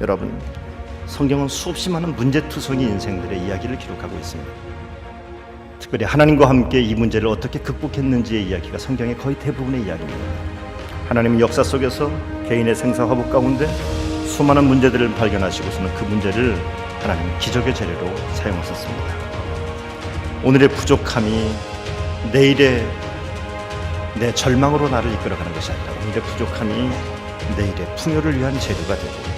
여러분, 성경은 수없이 많은 문제투성이 인생들의 이야기를 기록하고 있습니다. 특별히 하나님과 함께 이 문제를 어떻게 극복했는지의 이야기가 성경의 거의 대부분의 이야기입니다. 하나님은 역사 속에서 개인의 생사 화복 가운데 수많은 문제들을 발견하시고서는 그 문제를 하나님 기적의 재료로 사용하셨습니다. 오늘의 부족함이 내일의 내 절망으로 나를 이끌어가는 것이 아니라 오늘의 부족함이 내일의 풍요를 위한 재료가 되고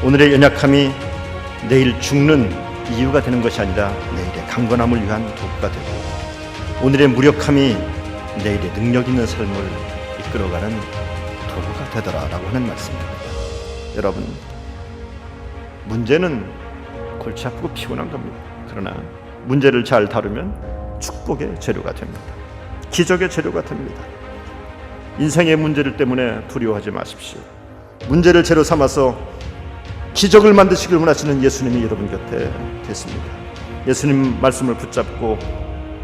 오늘의 연약함이 내일 죽는 이유가 되는 것이 아니라 내일의 강건함을 위한 도구가 되고 오늘의 무력함이 내일의 능력 있는 삶을 이끌어가는 도구가 되더라라고 하는 말씀입니다. 여러분 문제는 골치 아프고 피곤한 겁니다. 그러나 문제를 잘 다루면 축복의 재료가 됩니다. 기적의 재료가 됩니다. 인생의 문제를 때문에 두려워하지 마십시오. 문제를 재료 삼아서 기적을 만드시길 원하시는 예수님이 여러분 곁에 계십니다. 예수님 말씀을 붙잡고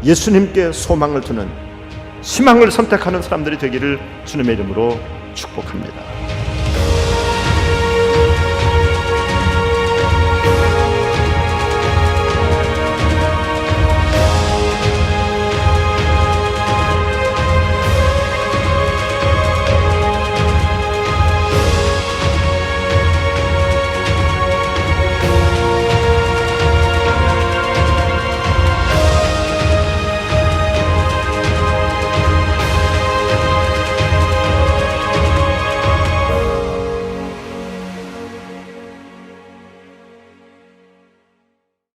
예수님께 소망을 두는 희망을 선택하는 사람들이 되기를 주님의 이름으로 축복합니다.